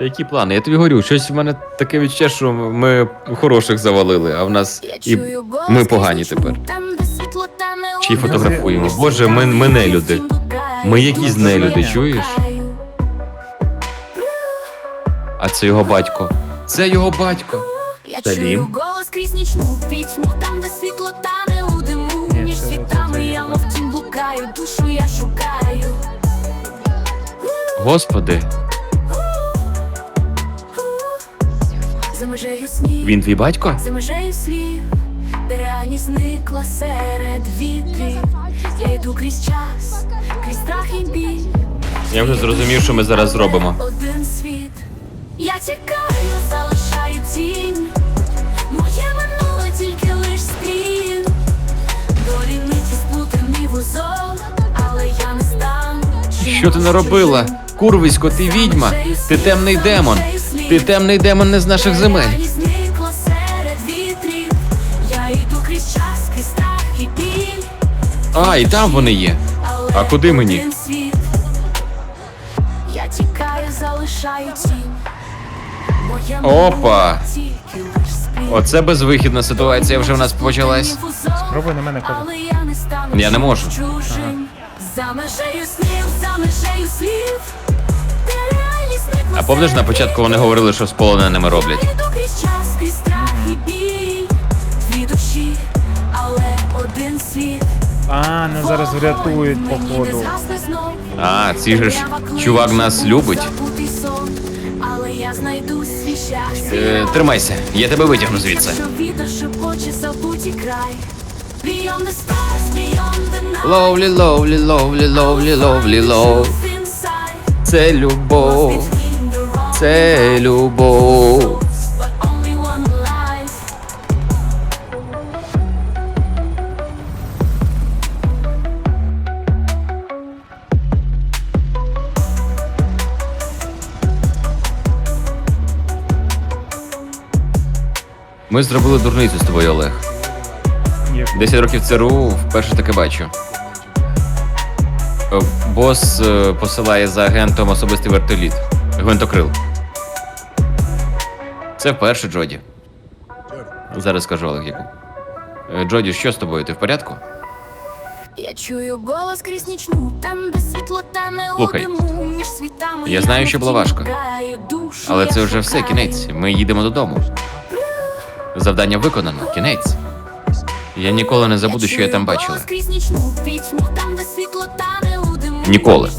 Та які плани? Я тобі говорю, щось в мене таке відчуття, що ми хороших завалили, а в нас і ми погані тепер. Чи фотографуємо? Боже, ми, ми не люди. Ми якісь нелюди, чуєш? А це його батько. Це його батько. Я чую голос крізь нічну пітьму, там, де світло тане у диму, між світами я мов тінь блукаю, душу я шукаю. Господи, За межею снів, він твій батько? за межею слів, де реальність зникла серед вітрів. Я йду крізь час, крізь страх і біль. Я вже зрозумів, що ми зараз зробимо. Один світ. Я тікаю, залишаю тінь. Моє минуле тільки лиш спін. Долі ниті сплутаний вузол, але я не стану. Що ти наробила? Курвисько, ти відьма, ти темний демон. Ти темний демон не з наших земель. Реальність серед вітрів. Я йду крізь час, крізь страх і біль. А, і там вони є. А куди мені? один світ. Я тікаю, залишаю тінь. Опа. тільки лиш. Оце безвихідна ситуація вже в нас почалась. Спробуй на мене. Але я не стану Я не можу. чужим. За межею снів, за межею слів. Помниш на початку вони говорили, що з полоненими роблять? А, нас зараз врятують, походу. А, ці ж чувак нас любить. Е, тримайся, я тебе витягну звідси. Ловлі, ловлі, ловлі, ловлі, ловлі, лов. Це любов, це любов. Ми зробили дурницю з тобою, Олег. 10 років ЦРУ вперше таке бачу. Е, Бос е, посилає за агентом особистий вертоліт. Гвинтокрил. Це вперше, Джоді. Зараз скажу Олегіку. Е, Джоді, що з тобою? Ти в порядку? Я чую голос крізь нічну, там, де світло тане у Слухай, диму, між світами. я знаю, що було важко. Але це вже все, кінець. Ми їдемо додому. Завдання виконано, кінець. Я ніколи не забуду, що я там бачила. Ніколи.